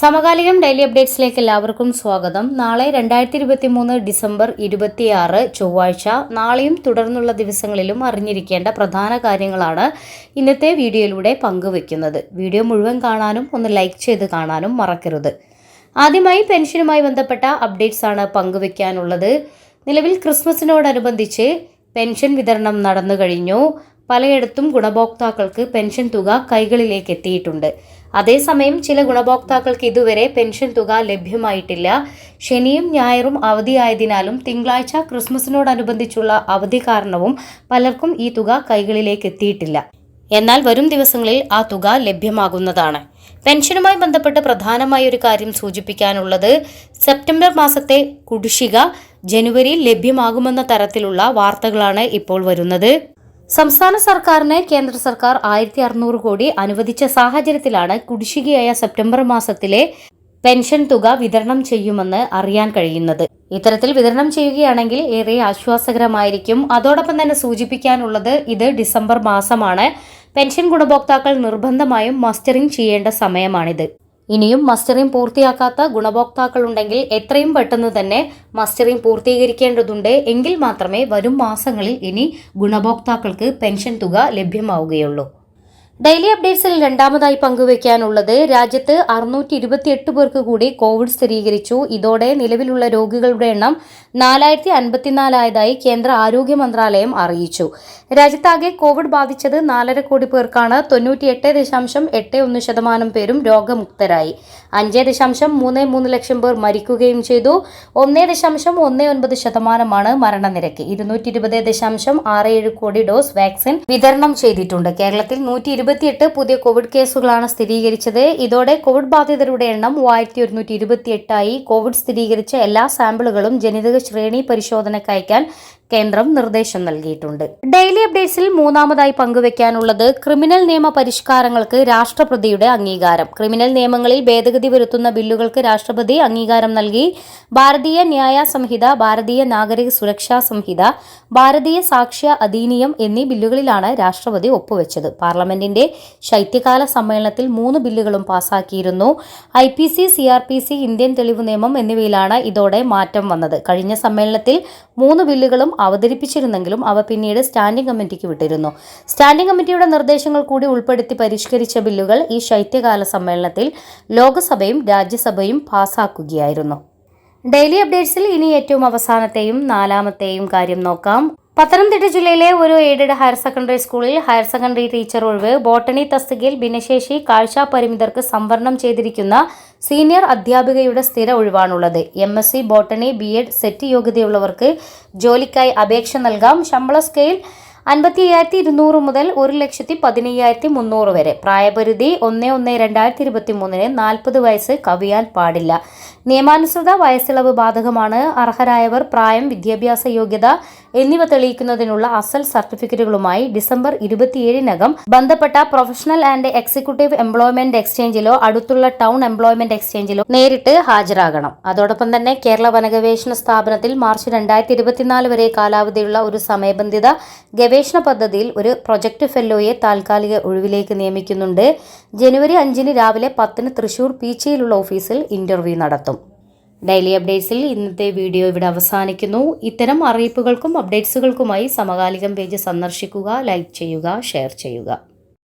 സമകാലികം ഡെയിലി അപ്ഡേറ്റ്സിലേക്ക് എല്ലാവർക്കും സ്വാഗതം. നാളെ രണ്ടായിരത്തി ഇരുപത്തി മൂന്ന് ഡിസംബർ ഇരുപത്തിയാറ് ചൊവ്വാഴ്ച. നാളെയും തുടർന്നുള്ള ദിവസങ്ങളിലും അറിഞ്ഞിരിക്കേണ്ട പ്രധാന കാര്യങ്ങളാണ് ഇന്നത്തെ വീഡിയോയിലൂടെ പങ്കുവെക്കുന്നത് വീഡിയോ മുഴുവൻ കാണാനും ഒന്ന് ലൈക്ക് ചെയ്ത് കാണാനും മറക്കരുത്. ആദ്യമായി പെൻഷനുമായി ബന്ധപ്പെട്ട അപ്ഡേറ്റ്സ് ആണ് പങ്കുവെക്കാനുള്ളത് നിലവിൽ ക്രിസ്മസിനോടനുബന്ധിച്ച് പെൻഷൻ വിതരണം നടന്നു കഴിഞ്ഞു. പലയിടത്തും ഗുണഭോക്താക്കൾക്ക് പെൻഷൻ തുക കൈകളിലേക്ക് എത്തിയിട്ടുണ്ട് അതേസമയം ചില ഗുണഭോക്താക്കൾക്ക് ഇതുവരെ പെൻഷൻ തുക ലഭ്യമായിട്ടില്ല. ശനിയും ഞായറും അവധിയായതിനാലും തിങ്കളാഴ്ച ക്രിസ്മസിനോടനുബന്ധിച്ചുള്ള അവധി കാരണവും പലർക്കും ഈ തുക കൈകളിലേക്ക് എത്തിയിട്ടില്ല എന്നാൽ വരും ദിവസങ്ങളിൽ ആ തുക ലഭ്യമാകുന്നതാണ്. പെൻഷനുമായി ബന്ധപ്പെട്ട് പ്രധാനമായ ഒരു കാര്യം സൂചിപ്പിക്കാനുള്ളത് സെപ്റ്റംബർ മാസത്തെ കുടിശ്ശിക ജനുവരിയിൽ ലഭ്യമാകുമെന്ന തരത്തിലുള്ള വാർത്തകളാണ് ഇപ്പോൾ വരുന്നത്. സംസ്ഥാന സർക്കാരിന് കേന്ദ്ര സർക്കാർ ആയിരത്തി അറുന്നൂറ് കോടി അനുവദിച്ച സാഹചര്യത്തിലാണ് കുടിശ്ശികയായ സെപ്റ്റംബർ മാസത്തിലെ പെൻഷൻ തുക വിതരണം ചെയ്യുമെന്ന് അറിയാൻ കഴിയുന്നത്. ഇത്തരത്തിൽ വിതരണം ചെയ്യുകയാണെങ്കിൽ ഏറെ ആശ്വാസകരമായിരിക്കും. അതോടൊപ്പം തന്നെ സൂചിപ്പിക്കാനുള്ളത് ഇത് ഡിസംബർ മാസമാണ്. പെൻഷൻ ഗുണഭോക്താക്കൾ നിർബന്ധമായും മസ്റ്ററിംഗ് ചെയ്യേണ്ട സമയമാണിത്. ഇനിയും മസ്റ്ററിംഗ് പൂർത്തിയാക്കാത്ത ഗുണഭോക്താക്കളുണ്ടെങ്കിൽ എത്രയും പെട്ടെന്ന് തന്നെ മസ്റ്ററിംഗ് പൂർത്തീകരിക്കേണ്ടതുണ്ട്. എങ്കിൽ മാത്രമേ വരും മാസങ്ങളിൽ ഇനി ഗുണഭോക്താക്കൾക്ക് പെൻഷൻ തുക ലഭ്യമാവുകയുള്ളൂ. ഡെയിലി അപ്ഡേറ്റ്സിൽ രണ്ടാമതായി പങ്കുവയ്ക്കാനുള്ളത് രാജ്യത്ത് അറുന്നൂറ്റി ഇരുപത്തിയെട്ട് പേർക്ക് കൂടി കോവിഡ് സ്ഥിരീകരിച്ചു. ഇതോടെ നിലവിലുള്ള രോഗികളുടെ എണ്ണം നാലായിരത്തി അൻപത്തിനാലായതായി കേന്ദ്ര ആരോഗ്യ മന്ത്രാലയം അറിയിച്ചു. രാജ്യത്താകെ കോവിഡ് ബാധിച്ചത് നാലര കോടി പേർക്കാണ്. തൊണ്ണൂറ്റിയെട്ട് ദശാംശം എട്ട് ഒന്ന് ശതമാനം പേരും രോഗമുക്തരായി. അഞ്ച് ദശാംശം മൂന്ന് മൂന്ന് ലക്ഷം പേർ മരിക്കുകയും ചെയ്തു. ഒന്നേ ദശാംശം ഒന്ന് ഒൻപത് ശതമാനമാണ് മരണനിരക്ക്. ഇരുന്നൂറ്റി ഇരുപത് ദശാംശം ആറ് ഏഴ് കോടി ഡോസ് വാക്സിൻ വിതരണം ചെയ്തിട്ടുണ്ട്. കേരളത്തിൽ നൂറ്റി ഇരുപത്തിയെട്ട് പുതിയ കോവിഡ് കേസുകളാണ് സ്ഥിരീകരിച്ചത്. ഇതോടെ കോവിഡ് ബാധിതരുടെ എണ്ണം മൂവായിരത്തി ഒരുന്നൂറ്റി ഇരുപത്തിയെട്ടായി. കോവിഡ് സ്ഥിരീകരിച്ച എല്ലാ സാമ്പിളുകളും ജനിതക ശ്രേണി പരിശോധനയ്ക്ക് അയക്കാൻ കേന്ദ്രം നിർദ്ദേശം നൽകിയിട്ടുണ്ട്. ഡെയിലി അപ്ഡേറ്റ്സിൽ മൂന്നാമതായി പങ്കുവെക്കാനുള്ളത് ക്രിമിനൽ നിയമ പരിഷ്കാരങ്ങൾക്ക് രാഷ്ട്രപതിയുടെ അംഗീകാരം. ക്രിമിനൽ നിയമങ്ങളിൽ ഭേദഗതി വരുത്തുന്ന ബില്ലുകൾക്ക് രാഷ്ട്രപതി അംഗീകാരം നൽകി. ഭാരതീയ ന്യായ സംഹിത ഭാരതീയ നാഗരിക സുരക്ഷാ സംഹിത ഭാരതീയ സാക്ഷ്യ അധീനിയം എന്നീ ബില്ലുകളിലാണ് രാഷ്ട്രപതി ഒപ്പുവെച്ചത്. പാർലമെന്റിന്റെ ശൈത്യകാല സമ്മേളനത്തിൽ മൂന്ന് ബില്ലുകളും പാസാക്കിയിരുന്നു. I P C C R P C Indian തെളിവ് നിയമം എന്നിവയിലാണ് ഇതോടെ മാറ്റം വന്നത്. കഴിഞ്ഞ സമ്മേളനത്തിൽ മൂന്ന് ബില്ലുകളും അവതരിപ്പിച്ചിരുന്നെങ്കിലും അവ പിന്നീട് സ്റ്റാൻഡിംഗ് കമ്മിറ്റിക്ക് വിട്ടിരുന്നു. സ്റ്റാൻഡിംഗ് കമ്മിറ്റിയുടെ നിർദ്ദേശങ്ങൾ കൂടി ഉൾപ്പെടുത്തി പരിഷ്കരിച്ച ബില്ലുകൾ ഈ ശൈത്യകാല സമ്മേളനത്തിൽ ലോക്സഭയും രാജ്യസഭയും പാസാക്കുകയായിരുന്നു. ഡെയിലി അപ്ഡേറ്റ്സിൽ ഇനി ഏറ്റവും അവസാനത്തെയും നാലാമത്തെയും കാര്യം നോക്കാം. പത്തനംതിട്ട ജില്ലയിലെ ഒരു എയ്ഡഡ് ഹയർ സെക്കൻഡറി സ്കൂളിൽ ഹയർ സെക്കൻഡറി ടീച്ചർ ഒഴിവ് ബോട്ടണി തസ്തികയിൽ ഭിന്നശേഷി കാഴ്ച പരിമിതർക്ക് സംവരണം ചെയ്തിരിക്കുന്ന സീനിയർ അധ്യാപികയുടെ സ്ഥിര ഒഴിവാണുള്ളത്. M S C botany B Ed SET യോഗ്യതയുള്ളവർക്ക് ജോലിക്കായി അപേക്ഷ നൽകാം. ശമ്പള സ്കെയിൽ അൻപത്തി അയ്യായിരത്തി ഇരുന്നൂറ് മുതൽ ഒരു ലക്ഷത്തി പതിനയ്യായിരത്തി മുന്നൂറ് വരെ. പ്രായപരിധി ഒന്ന് ഒന്ന് രണ്ടായിരത്തി ഇരുപത്തി മൂന്നിന് നാൽപ്പത് വയസ്സ് കവിയാൻ പാടില്ല. നിയമാനുസൃത വയസ്സിളവ് ബാധകമാണ്. അർഹരായവർ പ്രായം വിദ്യാഭ്യാസ യോഗ്യത എന്നിവ തെളിയിക്കുന്നതിനുള്ള അസൽ സർട്ടിഫിക്കറ്റുകളുമായി ഡിസംബർ ഇരുപത്തിയേഴിനകം ബന്ധപ്പെട്ട പ്രൊഫഷണൽ ആൻഡ് എക്സിക്യൂട്ടീവ് എംപ്ലോയ്മെന്റ് എക്സ്ചേഞ്ചിലോ അടുത്തുള്ള ടൗൺ എംപ്ലോയ്മെന്റ് എക്സ്ചേഞ്ചിലോ നേരിട്ട് ഹാജരാകണം. അതോടൊപ്പം തന്നെ കേരള വനഗവേഷണ സ്ഥാപനത്തിൽ മാർച്ച് രണ്ടായിരത്തി ഇരുപത്തിനാല് വരെ കാലാവധിയുള്ള ഒരു സമയബന്ധിത പദ്ധതിയിൽ ഒരു പ്രൊജക്ട് ഫെല്ലോയെ താൽക്കാലിക ഒഴിവിലേക്ക് നിയമിക്കുന്നുണ്ട്. ജനുവരി അഞ്ചിന് രാവിലെ പത്തിന് തൃശൂർ പീച്ചയിലുള്ള ഓഫീസിൽ ഇന്റർവ്യൂ നടത്തും. ഡെയിലി അപ്ഡേറ്റ്സിൽ ഇന്നത്തെ വീഡിയോ ഇവിടെ അവസാനിക്കുന്നു. ഇത്തരം അറിയിപ്പുകൾക്കും അപ്ഡേറ്റ്സുകൾക്കുമായി സമകാലികം പേജ് സന്ദർശിക്കുക ലൈക്ക് ചെയ്യുക ഷെയർ ചെയ്യുക.